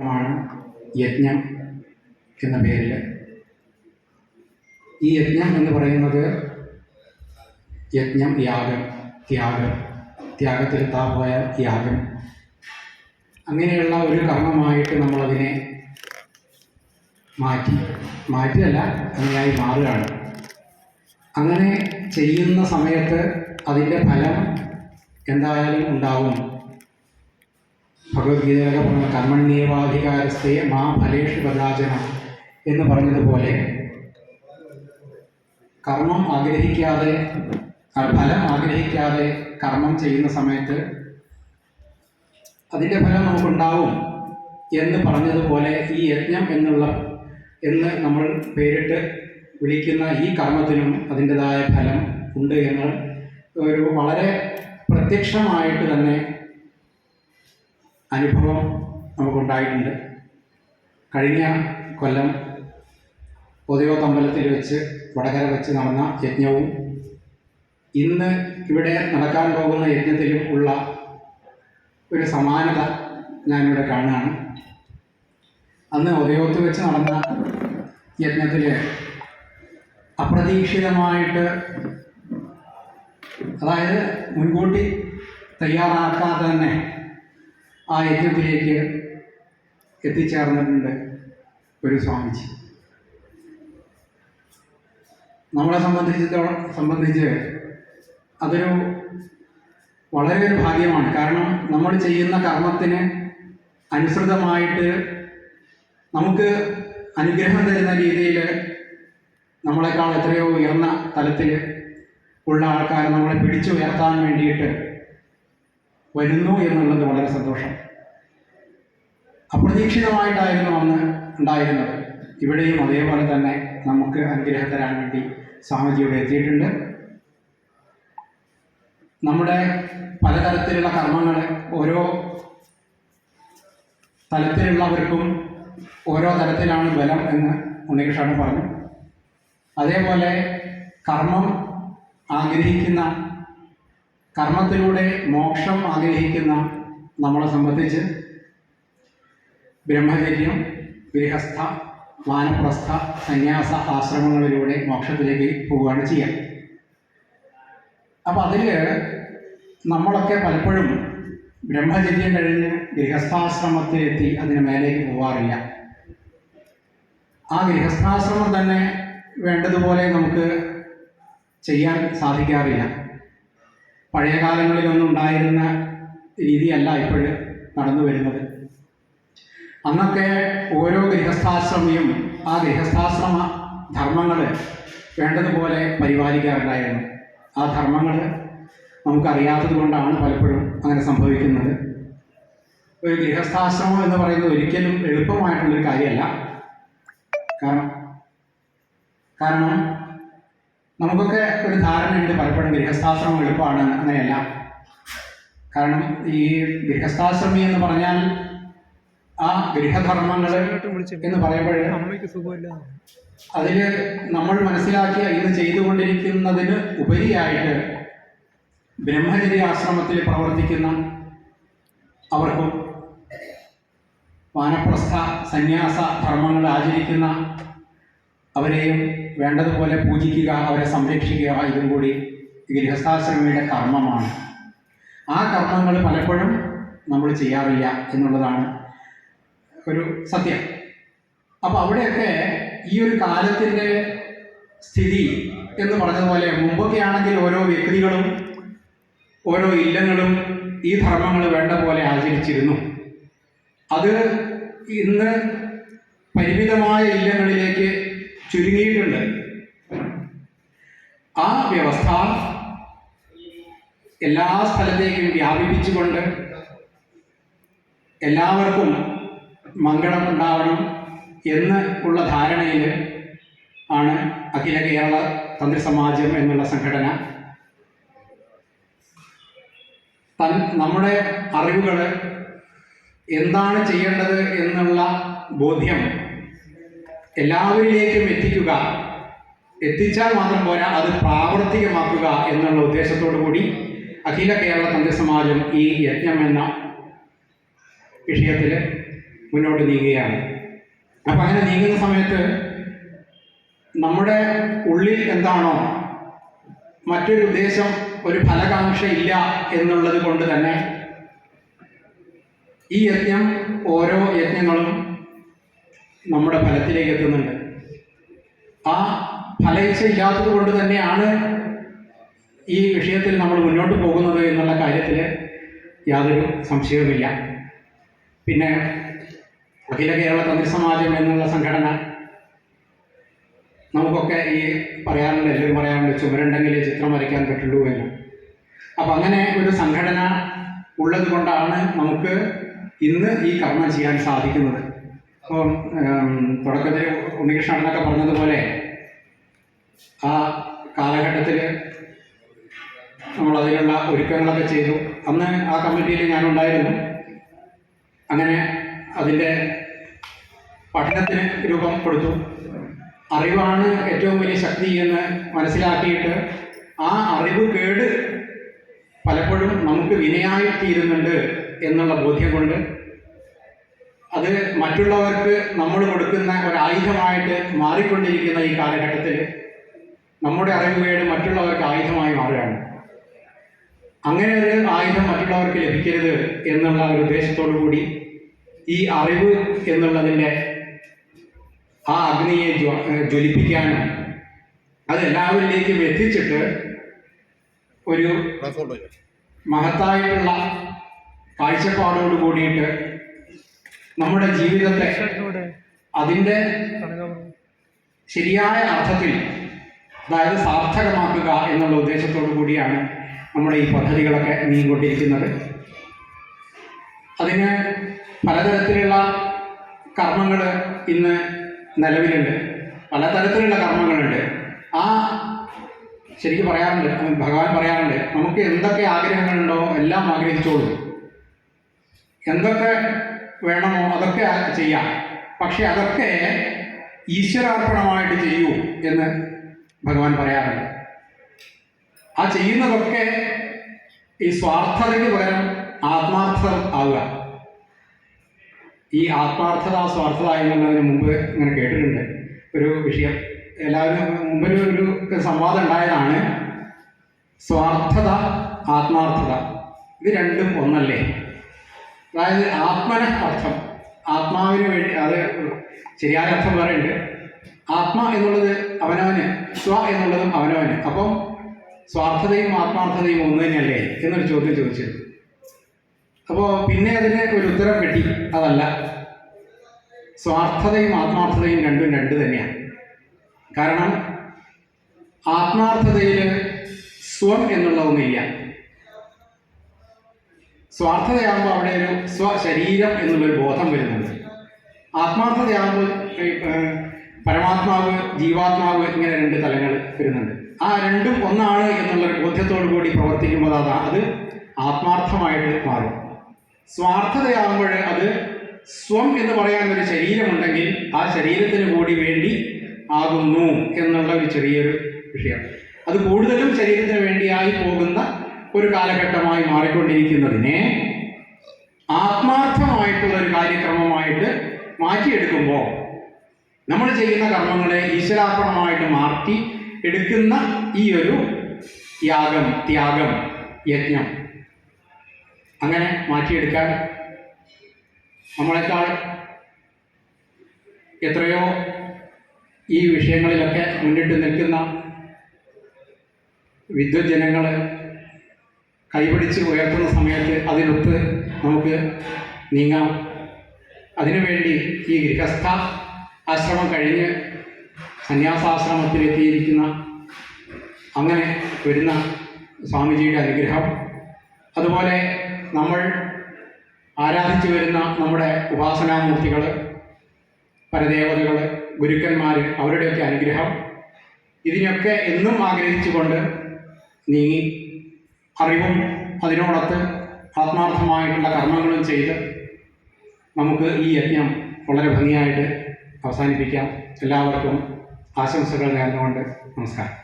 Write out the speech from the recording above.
ആണ് യജ്ഞം എന്ന പേരിൽ. ഈ യജ്ഞം എന്ന് പറയുന്നത് യജ്ഞം യാഗം ത്യാഗം ത്യാഗത്തിൽ താപോയ യാഗം. അങ്ങനെയുള്ള ഒരു കർമ്മമായിട്ട് നമ്മളതിനെ മാറ്റി. മാറ്റിയല്ല അങ്ങനെയായി മാറുകയാണ്. അങ്ങനെ ചെയ്യുന്ന സമയത്ത് അതിന്റെ ഫലം എന്തായാലും ഉണ്ടാവും. ഭഗവത്ഗീതയിലൊക്കെ പറഞ്ഞ കർമ്മണ്യേവാധികാരസ്ഥയെ മാ ഫലേഷു പദാചന എന്ന് പറഞ്ഞതുപോലെ കർമ്മം ആഗ്രഹിക്കാതെ ഫലം ആഗ്രഹിക്കാതെ കർമ്മം ചെയ്യുന്ന സമയത്ത് അതിന്റെ ഫലം നമുക്കുണ്ടാവും എന്ന് പറഞ്ഞതുപോലെ ഈ യജ്ഞം എന്നുള്ള എന്ന് നമ്മൾ പേരിട്ട് വിളിക്കുന്ന ഈ കർമ്മത്തിനും അതിന്റെതായ ഫലം ഉണ്ട് എന്ന് ഒരു വളരെ പ്രത്യക്ഷമായിട്ട് തന്നെ അനുഭവം നമുക്കുണ്ടായിട്ടുണ്ട്. കഴിഞ്ഞ കൊല്ലം പൊതുയോഗത്തമ്പലത്തിൽ വെച്ച് വടകര വെച്ച് നടന്ന യജ്ഞവും ഇന്ന് ഇവിടെ നടക്കാൻ പോകുന്ന യജ്ഞത്തിലും ഉള്ള ഒരു സമാനത ഞാനിവിടെ കാണുകയാണ്. അന്ന് ഉദയോത്ത് വെച്ച് നടന്ന യജ്ഞത്തിൽ അപ്രതീക്ഷിതമായിട്ട് അതായത് മുൻകൂട്ടി തയ്യാറാക്കാതെ തന്നെ ആ യജ്ഞത്തിലേക്ക് എത്തിച്ചേർന്നിട്ടുണ്ട് ഒരു സ്വാമിജി. നമ്മളെ സംബന്ധിച്ചിടത്തോളം സംബന്ധിച്ച് അതൊരു വളരെ ഒരു ഭാഗ്യമാണ്. കാരണം നമ്മൾ ചെയ്യുന്ന കർമ്മത്തിന് അനുസൃതമായിട്ട് നമുക്ക് അനുഗ്രഹം തരുന്ന രീതിയിൽ നമ്മളെക്കാൾ എത്രയോ ഉയർന്ന തലത്തിൽ ഉള്ള ആൾക്കാർ നമ്മളെ പിടിച്ചു ഉയർത്താൻ വേണ്ടിയിട്ട് വരുന്നു എന്നുള്ളത് വളരെ സന്തോഷം. അപ്രതീക്ഷിതമായിട്ടായിരുന്നു അന്ന് ഉണ്ടായിരുന്നത്. ഇവിടെയും അതേപോലെ തന്നെ നമുക്ക് അനുഗ്രഹം തരാൻ വേണ്ടി സ്വാമിജി ഇവിടെ എത്തിയിട്ടുണ്ട്. നമ്മുടെ പലതരത്തിലുള്ള കർമ്മങ്ങൾ ഓരോ തലത്തിലുള്ളവർക്കും ഓരോ തരത്തിലാണ് ബലം എന്ന് ഉണ്ണികൃഷ്ണൻ പറഞ്ഞു. അതേപോലെ കർമ്മം ആഗ്രഹിക്കുന്ന കർമ്മത്തിലൂടെ മോക്ഷം ആഗ്രഹിക്കുന്ന നമ്മളെ സംബന്ധിച്ച് ബ്രഹ്മചര്യം ഗൃഹസ്ഥ വാനപ്രസ്ഥ സന്യാസ ആശ്രമങ്ങളിലൂടെ മോക്ഷത്തിലേക്ക് പോവുകയാണ് ചെയ്യുക അപ്പം അതിൽ നമ്മളൊക്കെ പലപ്പോഴും ബ്രഹ്മചര്യം കഴിഞ്ഞ് ഗൃഹസ്ഥാശ്രമത്തിലെത്തി അതിന് മേലേക്ക് പോവാറില്ല. ആ ഗൃഹസ്ഥാശ്രമം തന്നെ വേണ്ടതുപോലെ നമുക്ക് ചെയ്യാൻ സാധിക്കാറില്ല. പഴയ കാലങ്ങളിലൊന്നും ഉണ്ടായിരുന്ന രീതിയല്ല ഇപ്പോഴ് നടന്നു വരുന്നത്. അന്നൊക്കെ ഓരോ ഗൃഹസ്ഥാശ്രമിയും ആ ഗൃഹസ്ഥാശ്രമ ധർമ്മങ്ങൾ വേണ്ടതുപോലെ പരിപാലിക്കാറുണ്ടായിരുന്നു. ആ ധർമ്മങ്ങൾ നമുക്കറിയാത്തത് കൊണ്ടാണ് പലപ്പോഴും അങ്ങനെ സംഭവിക്കുന്നത്. ഒരു ഗൃഹസ്ഥാശ്രമം എന്ന് പറയുന്നത് ഒരിക്കലും എളുപ്പമായിട്ടുള്ളൊരു കാര്യമല്ല. കാരണം കാരണം നമുക്കൊക്കെ ഒരു ധാരണയുണ്ട് പലപ്പോഴും ഗൃഹസ്ഥാശ്രമം എളുപ്പമാണ് അങ്ങനെയല്ല കാരണം ഈ ഗൃഹസ്ഥാശ്രമി എന്ന് പറഞ്ഞാൽ ആ ഗൃഹധർമ്മങ്ങൾ എന്ന് പറയുമ്പോൾ അതിൽ നമ്മൾ മനസ്സിലാക്കിയ ഇത് ചെയ്തുകൊണ്ടിരിക്കുന്നതിന് ഉപരിയായിട്ട് ബ്രഹ്മചര്യ ആശ്രമത്തിൽ പ്രവർത്തിക്കുന്ന അവർക്കും വാനപ്രസ്ഥ സന്യാസ ധർമ്മങ്ങൾ ആചരിക്കുന്ന അവരെയും വേണ്ടതുപോലെ പൂജിക്കുക അവരെ സംരക്ഷിക്കുക ഇതും കൂടി ഗൃഹസ്ഥാശ്രമിയുടെ കർമ്മമാണ്. ആ കർമ്മങ്ങൾ പലപ്പോഴും നമ്മൾ ചെയ്യാറില്ല എന്നുള്ളതാണ് ഒരു സത്യം. അപ്പോൾ അവിടെയൊക്കെ ഈ ഒരു കാലത്തിന്റെ സ്ഥിതി എന്ന് പറഞ്ഞതുപോലെ മുമ്പൊക്കെ ആണെങ്കിൽ ഓരോ വ്യക്തികളും ഓരോ ഇല്ലങ്ങളും ഈ ധർമ്മങ്ങൾ വേണ്ട പോലെ ആചരിച്ചിരുന്നു. അത് ഇന്ന് പരിമിതമായ ഇല്ലങ്ങളിലേക്ക് ചുരുങ്ങിയിട്ടുണ്ട്. ആ വ്യവസ്ഥ എല്ലാ സ്ഥലത്തേക്കും വ്യാപിപ്പിച്ചുകൊണ്ട് എല്ലാവർക്കും മംഗളം ഉണ്ടാവണം എന്ന് ഉള്ള ധാരണയിൽ ആണ് അഖില കേരള തന്ത്രി സമാജം എന്നുള്ള സംഘടന. തൻ നമ്മുടെ അറിവുകൾ എന്താണ് ചെയ്യേണ്ടത് എന്നുള്ള ബോധ്യം എല്ലാവരിലേക്കും എത്തിക്കുക. എത്തിച്ചാൽ മാത്രം പോരാ അത് പ്രാവർത്തികമാക്കുക എന്നുള്ള ഉദ്ദേശത്തോടു കൂടി അഖില കേരള തന്ത്രി സമാജം ഈ യജ്ഞം എന്ന വിഷയത്തിൽ മുന്നോട്ട് നീങ്ങുകയാണ്. അപ്പം അങ്ങനെ നീങ്ങുന്ന സമയത്ത് നമ്മുടെ ഉള്ളിൽ എന്താണോ മറ്റൊരു ഉദ്ദേശം ഒരു ഫലകാംക്ഷ ഇല്ല എന്നുള്ളത് കൊണ്ട് തന്നെ ഈ യജ്ഞം ഓരോ യജ്ഞങ്ങളും നമ്മുടെ ഫലത്തിലേക്ക് എത്തുന്നുണ്ട്. ആ ഫലേച്ഛ ഇല്ലാത്തത് കൊണ്ട് തന്നെയാണ് ഈ വിഷയത്തിൽ നമ്മൾ മുന്നോട്ട് പോകുന്നത് എന്നുള്ള കാര്യത്തിൽ യാതൊരു സംശയവുമില്ല. പിന്നെ അഖില കേരള തന്ത്രി സമാജം എന്നുള്ള സംഘടന നമുക്കൊക്കെ ഈ പറയാറുണ്ട് എല്ലാവരും പറയാറുണ്ട് ചുമരുണ്ടെങ്കിൽ ചിത്രം വരയ്ക്കാൻ പറ്റുള്ളൂ എന്ന്. അപ്പം അങ്ങനെ ഒരു സംഘടന ഉള്ളത് കൊണ്ടാണ് നമുക്ക് ഇന്ന് ഈ കർമ്മം ചെയ്യാൻ സാധിക്കുന്നത്. അപ്പം തുടക്കത്തിൽ ഉണ്ണികൃഷ്ണൻ എന്നൊക്കെ പറഞ്ഞതുപോലെ ആ കാലഘട്ടത്തിൽ നമ്മൾ അതിനുള്ള ഒരുക്കങ്ങളൊക്കെ ചെയ്തു. അന്ന് ആ കമ്മിറ്റിയിൽ ഞാനുണ്ടായിരുന്നു. അങ്ങനെ അതിന്റെ പഠനത്തിന് രൂപം കൊടുത്തു. അറിവാണ് ഏറ്റവും വലിയ ശക്തി എന്ന് മനസ്സിലാക്കിയിട്ട് ആ അറിവ് കേട് പലപ്പോഴും നമുക്ക് വിനയായി തീരുന്നുണ്ട് എന്നുള്ള ബോധ്യം കൊണ്ട് അത് മറ്റുള്ളവർക്ക് നമ്മൾ കൊടുക്കുന്ന ഒരു ആയുധമായിട്ട് മാറിക്കൊണ്ടിരിക്കുന്ന ഈ കാലഘട്ടത്തിൽ നമ്മുടെ അറിവുകേട് മറ്റുള്ളവർക്ക് ആയുധമായി മാറുകയാണ്. അങ്ങനെ ഒരു ആയുധം മറ്റുള്ളവർക്ക് ലഭിക്കരുത് എന്നുള്ള ഒരു ഉദ്ദേശത്തോടു കൂടി ഈ അറിവ് എന്നുള്ളതിന്റെ ആ അഗ്നിയെ ജ്വ- ജ്വലിപ്പിക്കാനും അത് എല്ലാവരിലേക്കും എത്തിച്ചിട്ട് ഒരു മഹത്തായിട്ടുള്ള കാഴ്ചപ്പാടോട് കൂടിയിട്ട് നമ്മുടെ ജീവിതത്തെ അതിന്റെ ശരിയായ അർത്ഥത്തിൽ അതായത് സാർത്ഥകമാക്കുക എന്നുള്ള ഉദ്ദേശത്തോടു കൂടിയാണ് നമ്മുടെ ഈ പദ്ധതികളൊക്കെ നീങ്ങിക്കൊണ്ടിരിക്കുന്നത്. അതിന് പലതരത്തിലുള്ള കർമ്മങ്ങൾ ഇന്ന് നിലവിലുണ്ട്. പലതരത്തിലുള്ള കർമ്മങ്ങളുണ്ട്. ആ ശരിക്കും പറയാറുണ്ട് ഭഗവാൻ പറയാറുണ്ട് നമുക്ക് എന്തൊക്കെ ആഗ്രഹങ്ങളുണ്ടോ എല്ലാം ആഗ്രഹിച്ചോളൂ. എന്തൊക്കെ വേണമോ? അതൊക്കെ ചെയ്യാം. പക്ഷെ അതൊക്കെ ഈശ്വരാർപ്പണമായിട്ട് ചെയ്യൂ എന്ന് ഭഗവാൻ പറയാറുണ്ട്. ആ ചെയ്യുന്നതൊക്കെ ഈ സ്വാർത്ഥതയ്ക്ക് പകരം ആത്മാർത്ഥം ആവുക. ഈ ആത്മാർത്ഥത സ്വാർത്ഥത എന്നുള്ളതിന് മുമ്പ് ഇങ്ങനെ കേട്ടിട്ടുണ്ട്. ഒരു വിഷയം. എല്ലാവരും മുമ്പിൽ ഒരു സംവാദം ഉണ്ടായതാണ് സ്വാർത്ഥത ആത്മാർത്ഥത. ഇത് രണ്ടും ഒന്നല്ലേ? അതായത് ആത്മന അർത്ഥം ആത്മാവിന് വേണ്ടി അത് ശരിയായ അർത്ഥം പറയുന്നുണ്ട് ആത്മ എന്നുള്ളത് അവനവന് സ്വ എന്നുള്ളതും അവനവന്. അപ്പം സ്വാർത്ഥതയും ആത്മാർത്ഥതയും ഒന്ന് തന്നെയല്ലേ? എന്നൊരു ചോദ്യം ചോദിച്ചു അപ്പോൾ പിന്നെ അതിന് ഒരു ഉത്തരം കിട്ടി. അതല്ല. സ്വാർത്ഥതയും ആത്മാർത്ഥതയും രണ്ടും രണ്ട് തന്നെയാണ്. കാരണം ആത്മാർത്ഥതയിൽ സ്വം എന്നുള്ള ഒന്നില്ല സ്വാർത്ഥതയാകുമ്പോൾ അവിടെ ഒരു സ്വശരീരം എന്നുള്ളൊരു ബോധം വരുന്നുണ്ട്. ആത്മാർത്ഥതയാകുമ്പോൾ പരമാത്മാവ് ജീവാത്മാവ് ഇങ്ങനെ രണ്ട് തലങ്ങൾ വരുന്നുണ്ട്. ആ രണ്ടും ഒന്നാണ് എന്നുള്ള ബോധ്യത്തോടു കൂടി പ്രവർത്തിക്കുമ്പോൾ അത് അത് ആത്മാർത്ഥമായിട്ട് മാറും. സ്വാർത്ഥതയാകുമ്പോൾ അത് സ്വം എന്ന് പറയാൻ ഒരു ശരീരമുണ്ടെങ്കിൽ ആ ശരീരത്തിന് കൂടി വേണ്ടി ആകുന്നു എന്നുള്ള ഒരു ചെറിയൊരു വിഷയം. അത് കൂടുതലും ശരീരത്തിന് വേണ്ടിയായി പോകുന്ന ഒരു കാലഘട്ടമായി മാറിക്കൊണ്ടിരിക്കുന്നതിനെ ആത്മാർത്ഥമായിട്ടുള്ള ഒരു കാര്യക്രമമായിട്ട് മാറ്റിയെടുക്കുമ്പോൾ നമ്മൾ ചെയ്യുന്ന കർമ്മങ്ങളെ ഈശ്വരാർപ്പണമായിട്ട് മാറ്റി എടുക്കുന്ന ഈ ഒരു യാഗം ത്യാഗം യജ്ഞം അങ്ങനെ മാറ്റിയെടുക്കാൻ നമ്മളെക്കാൾ എത്രയോ ഈ വിഷയങ്ങളിലൊക്കെ മുന്നിട്ട് നിൽക്കുന്ന വിദ്വജനങ്ങൾ കൈപിടിച്ച് ഉയർത്തുന്ന സമയത്ത് അതിനൊത്ത് നമുക്ക് നീങ്ങാം. അതിനുവേണ്ടി ഈ ഗൃഹസ്ഥ ആശ്രമം കഴിഞ്ഞ് സന്യാസാശ്രമത്തിലെത്തിയിരിക്കുന്ന അങ്ങനെ വരുന്ന സ്വാമിജിയുടെ അനുഗ്രഹം. അതുപോലെ നമ്മൾ ആരാധിച്ചു വരുന്ന നമ്മുടെ ഉപാസനാമൂർത്തികൾ പരദേവതകൾ ഗുരുക്കന്മാർ അവരുടെയൊക്കെ അനുഗ്രഹം. ഇതിനൊക്കെ എന്നും ആഗ്രഹിച്ചുകൊണ്ട് നീങ്ങി. അറിവും അതിനോടൊത്ത് ആത്മാർത്ഥമായിട്ടുള്ള കർമ്മങ്ങളും ചെയ്ത് നമുക്ക് ഈ യജ്ഞം വളരെ ഭംഗിയായിട്ട് അവസാനിപ്പിക്കാം. എല്ലാവർക്കും ആശംസകൾ നേർന്നുകൊണ്ട് നമസ്കാരം.